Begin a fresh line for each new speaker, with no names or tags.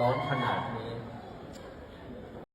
ร้อนขนาดนี้